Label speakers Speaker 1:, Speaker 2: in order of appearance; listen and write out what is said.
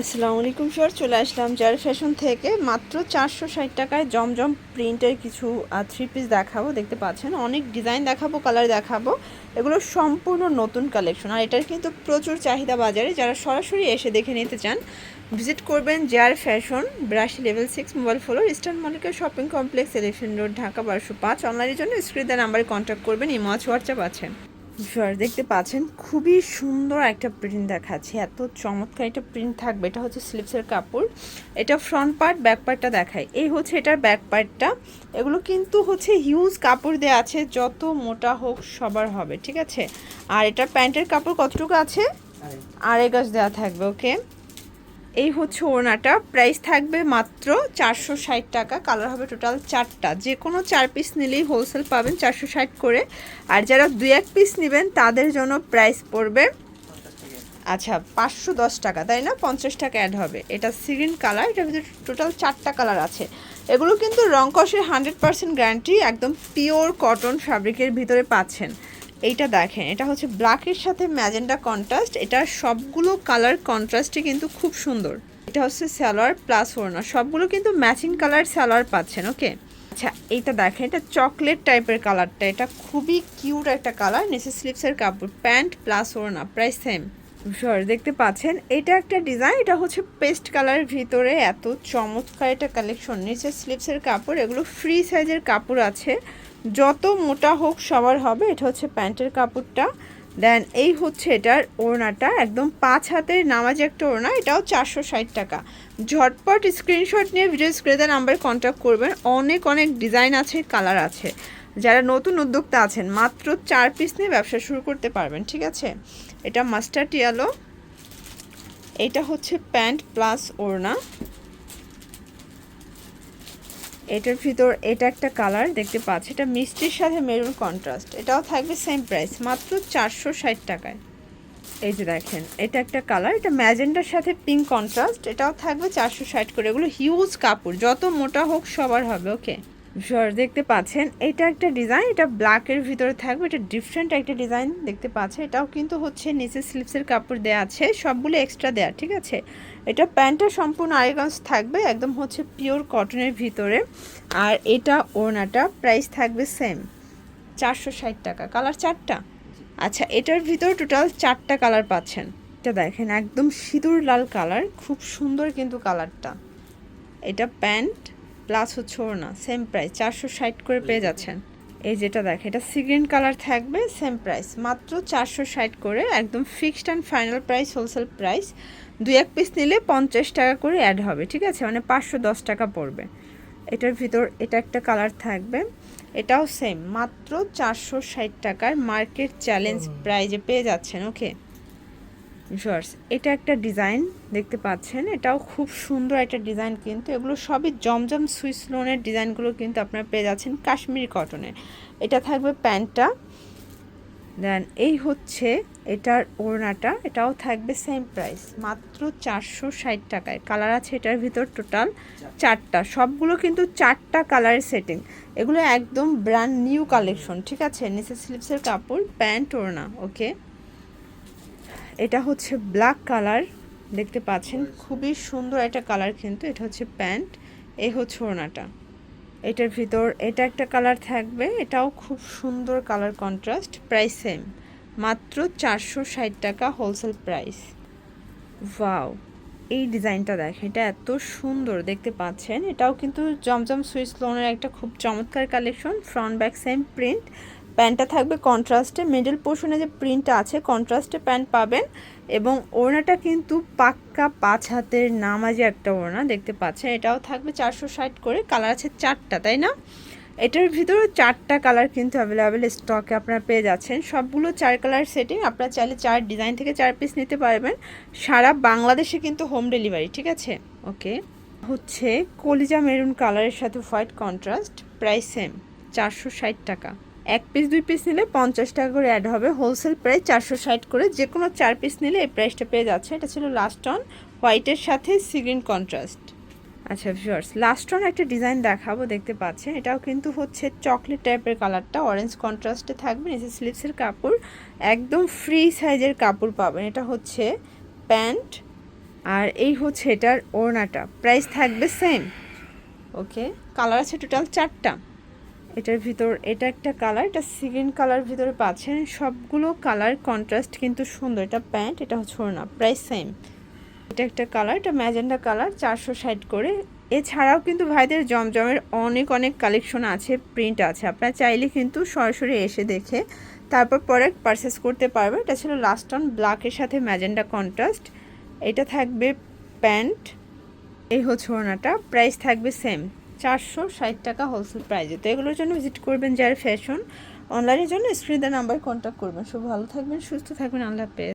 Speaker 1: আসসালামু আলাইকুম স্যার চলে আসলাম জার ফ্যাশন থেকে। মাত্র চারশো ষাট টাকায় জমজম প্রিন্টের কিছু থ্রি পিস দেখাবো। দেখতে পাচ্ছেন, অনেক ডিজাইন দেখাবো কালার দেখাবো। এগুলো সম্পূর্ণ নতুন কালেকশন আর এটার কিন্তু প্রচুর চাহিদা বাজারে। যারা সরাসরি এসে দেখে নিতে চান ভিজিট করবেন জার fashion ব্রাশি level six mobile floor eastern মালিকের shopping complex election road Dhaka বারোশো পাঁচ। অনলাইনের জন্য স্ক্রিন নাম্বারে কন্ট্যাক্ট করবেন। ইমোয়াচ হোয়াটসঅ্যাপ আছে। স্যার দেখতে পাচ্ছেন খুবই সুন্দর একটা প্রিন্ট দেখাচ্ছে এত চমৎকার একটা প্রিন্ট থাকবে এটা হচ্ছে স্লিপসের কাপড় এটা ফ্রন্ট পার্ট ব্যাক পার্টটা দেখায় এই হচ্ছে এটার ব্যাক পার্টটা এগুলো কিন্তু হচ্ছে হিউজ কাপড় দেওয়া আছে যত মোটা হোক সবার হবে ঠিক আছে? আর এটা প্যান্টের কাপড় কতটুকু আছে? আড়াই। গাছ দেওয়া থাকবে ওকে এই হচ্ছে ওড়নাটা। প্রাইস থাকবে মাত্র চারশো ষাট টাকা। কালার হবে টোটাল চারটা। যে কোনো চার পিস নিলেই হোলসেল পাবেন চারশো ষাট করে। আর যারা দুই এক পিস নেবেন, তাদের জন্য প্রাইস পড়বে আচ্ছা পাঁচশো দশ টাকা, তাই না? পঞ্চাশ টাকা অ্যাড হবে। এটা সিগ্রিন কালার এটার ভিতরে টোটাল চারটা কালার আছে। এগুলো কিন্তু রং কষের হান্ড্রেড পার্সেন্ট গ্যারান্টি একদম পিওর কটন ফ্যাব্রিকের ভিতরে পাচ্ছেন। এইটা দেখেন, এটা হচ্ছে ব্ল্যাকের সাথে ম্যাজেন্ডা কন্ট্রাস্ট এটা সবগুলো কালার কন্ট্রাস্টে কিন্তু খুব সুন্দর। এটা হচ্ছে স্যালোয়ার প্লাস ওড়না, সবগুলো কিন্তু ম্যাচিং কালার স্যালোয়ার পাচ্ছেন ওকে আচ্ছা এইটা দেখেন, এটা চকলেট টাইপের কালারটা এটা খুবই কিউট একটা কালার নিচে স্লিপসের কাপড়, প্যান্ট প্লাস ওড়না প্রায় সেম সর দেখতে পাচ্ছেন, এটা একটা ডিজাইন এটা হচ্ছে পেস্ট কালারের ভিতরে এত চমৎকার একটা কালেকশন নিচে স্লিপসের কাপড়, এগুলো ফ্রি সাইজের কাপড় আছে। যত মোটা হোক সবার হবে, এটা হচ্ছে প্যান্টের কাপড়টা। দেন এই হচ্ছে এটার ওড়নাটা, একদম পাঁচ হাতের নামাজি একটা ওড়না, এটাও চারশো ষাট টাকা। ঝটপট স্ক্রিনশট নিয়ে ভিডিও স্ক্রিনে নাম্বারে কন্ট্যাক্ট করবেন, অনেক অনেক ডিজাইন আছে কালার আছে। যারা নতুন উদ্যোক্তা আছেন, মাত্র চার পিস নিয়ে ব্যবসা শুরু করতে পারবেন, ঠিক আছে? এটা মাস্টার্ড ইয়ালো এটা হচ্ছে প্যান্ট প্লাস ওড়না। এটার ভিতর এটা একটা কালার দেখতে পাচ্ছি, এটা মিষ্টির সাথে মেরুন কন্ট্রাস্ট এটাও থাকবে সেম প্রাইস মাত্র চারশো ষাট টাকায়। এই যে দেখেন, এটা একটা কালার এটা ম্যাজেন্ডার সাথে পিঙ্ক কন্ট্রাস্ট এটাও থাকবে চারশো ষাট করে, এগুলো হিউজ কাপড়, যত মোটা হোক সবার হবে ওকে দেখতে পাচ্ছেন। এটা একটা ডিজাইন এটা ব্ল্যাকের ভিতরে থাকবে, এটা ডিফারেন্ট একটা ডিজাইন দেখতে পাচ্ছেন। এটাও কিন্তু হচ্ছে নিচে স্লিপসের কাপড় দেওয়া আছে, সবগুলো এক্সট্রা দেওয়া ঠিক আছে? এটা প্যান্টটা সম্পূর্ণ আরেগঞ্জ থাকবে, একদম হচ্ছে পিওর কটনের ভিতরে। আর এটা ওড়নাটা প্রাইস থাকবে সেম চারশো ষাট টাকা। কালার চারটা? আচ্ছা এটার ভিতর টোটাল চারটা কালার পাচ্ছেন। এটা দেখেন, একদম সিঁদুর লাল কালার খুব সুন্দর কিন্তু কালারটা এটা প্যান্ট প্লাস হচ্ছে ওড়না সেম প্রাইস চারশো ষাট করে পেয়ে যাচ্ছেন। এই যেটা দেখে এটা সিগ্রিন কালার থাকবে সেম প্রাইস মাত্র চারশো ষাট করে একদম fixed and final price wholesale price দুই এক পিস নিলে পঞ্চাশ টাকা করে অ্যাড হবে ঠিক আছে? মানে পাঁচশো দশ টাকা পড়বে। এটার ভিতর এটা একটা কালার থাকবে। এটাও সেম মাত্র চারশো ষাট টাকার মার্কেট চ্যালেঞ্জ প্রাইজে পেয়ে যাচ্ছেন ওকে জর্স এটা একটা ডিজাইন দেখতে পাচ্ছেন? এটাও খুব সুন্দর একটা ডিজাইন কিন্তু। এগুলো সবই জমজম সুইস লোনের ডিজাইনগুলো কিন্তু আপনারা পেয়ে যাচ্ছেন কাশ্মীরি কটনের এটা থাকবে প্যান্টটা। দেন এই হচ্ছে এটার ওড়নাটা। এটাও থাকবে সেম প্রাইস মাত্র চারশো ষাট টাকায়। কালার আছে এটার ভিতর টোটাল চারটা। সবগুলো কিন্তু চারটা কালারের সেটিং এগুলো একদম ব্র্যান্ড নিউ কালেকশন ঠিক আছে? নিচে স্লিপসের কাপড়, প্যান্ট, ওড়না ওকে এটা হচ্ছে ব্ল্যাক কালার দেখতে পাচ্ছেন, খুবই সুন্দর একটা কালার কিন্তু, এটা হচ্ছে প্যান্ট এই হচ্ছে ওড়নাটা। এটার ভিতর, এটা একটা কালার থাকবে, এটাও খুব সুন্দর কালার কন্ট্রাস্ট প্রাইস সেম মাত্র চারশো ষাট টাকা হোলসেল প্রাইস ওয়াও এই ডিজাইনটা দেখেন, এটা এত সুন্দর, দেখতে পাচ্ছেন, এটাও কিন্তু জমজম সুইস লোনের একটা খুব চমৎকার collection front back same print প্যান্টটা থাকবে কন্ট্রাস্টে মিডল পোর্শনে যে প্রিন্টটা আছে কন্ট্রাস্টে প্যান্ট পাবেন এবং ওড়নাটা কিন্তু পাক্কা পাঁচ হাতের নামাজি একটা ওড়না, দেখতে পাচ্ছেন? এটাও থাকবে চারশো ষাট করে কালার আছে চারটা, তাই না? এটার ভিতরে চারটা কালার কিন্তু অ্যাভেলেবেল স্টকে আপনারা পেয়ে যাচ্ছেন। সবগুলো চার কালার সেটিং আপনারা চাইলে চার ডিজাইন থেকে চার পিস নিতে পারবেন। সারা বাংলাদেশে কিন্তু হোম ডেলিভারি ঠিক আছে? ওকে হচ্ছে কলিজা মেরুন কালারের সাথে হোয়াইট কন্ট্রাস্ট প্রাইস সেম চারশো ষাট টাকা। এক পিস দুই পিস নিলে পঞ্চাশ টাকা করে অ্যাড হবে। হোলসেল প্রাইস চারশো ষাট করে। যে কোনো চার পিস নিলে এই প্রাইসটা পেয়ে যাচ্ছে। এটা ছিল লাস্ট অন হোয়াইটের সাথে সিগ্রিন কন্ট্রাস্ট আচ্ছা ভিউয়ার্স লাস্ট অন একটা ডিজাইন দেখাবো, দেখতে পাচ্ছেন। এটাও কিন্তু হচ্ছে চকলেট টাইপের কালারটা অরেঞ্জ কন্ট্রাস্টে থাকবে। নিচে স্লিপসের কাপড়। একদম ফ্রি সাইজের কাপড় পাবেন। এটা হচ্ছে প্যান্ট আর এই হচ্ছে এটার ওড়নাটা। প্রাইস থাকবে সেম ওকে কালার আছে টোটাল চারটা। এটার ভিতর, এটা একটা কালার এটা সিগ্রিন কালার ভিতরে পাচ্ছেন। সবগুলো কালার কন্ট্রাস্ট কিন্তু সুন্দর। এটা প্যান্ট এটা হচ্ছে না প্রাইস সেম এটা একটা কালার এটা ম্যাজেন্ডা কালার চারশো ষাট করে। এছাড়াও কিন্তু ভাইদের জমজমের অনেক অনেক কালেকশন আছে প্রিন্ট আছে। আপনারা চাইলে কিন্তু সরাসরি এসে দেখে তারপর পরে পারচেস করতে পারবে। এটা ছিল লাস্ট অন ব্ল্যাকের সাথে ম্যাজেন্ডা কন্ট্রাস্ট এটা থাকবে প্যান্ট এই হচ্ছে ওড়নাটা। প্রাইস থাকবে সেম চারশো ষাট টাকা হোলসেল প্রাইজে তো এগুলোর জন্য ভিজিট করবেন যার ফ্যাশন অনলাইনের জন্য স্ক্রিনে নাম্বার কন্ট্যাক্ট করবেন। সব ভালো থাকবেন, সুস্থ থাকবেন, আল্লাহ হাফেজ।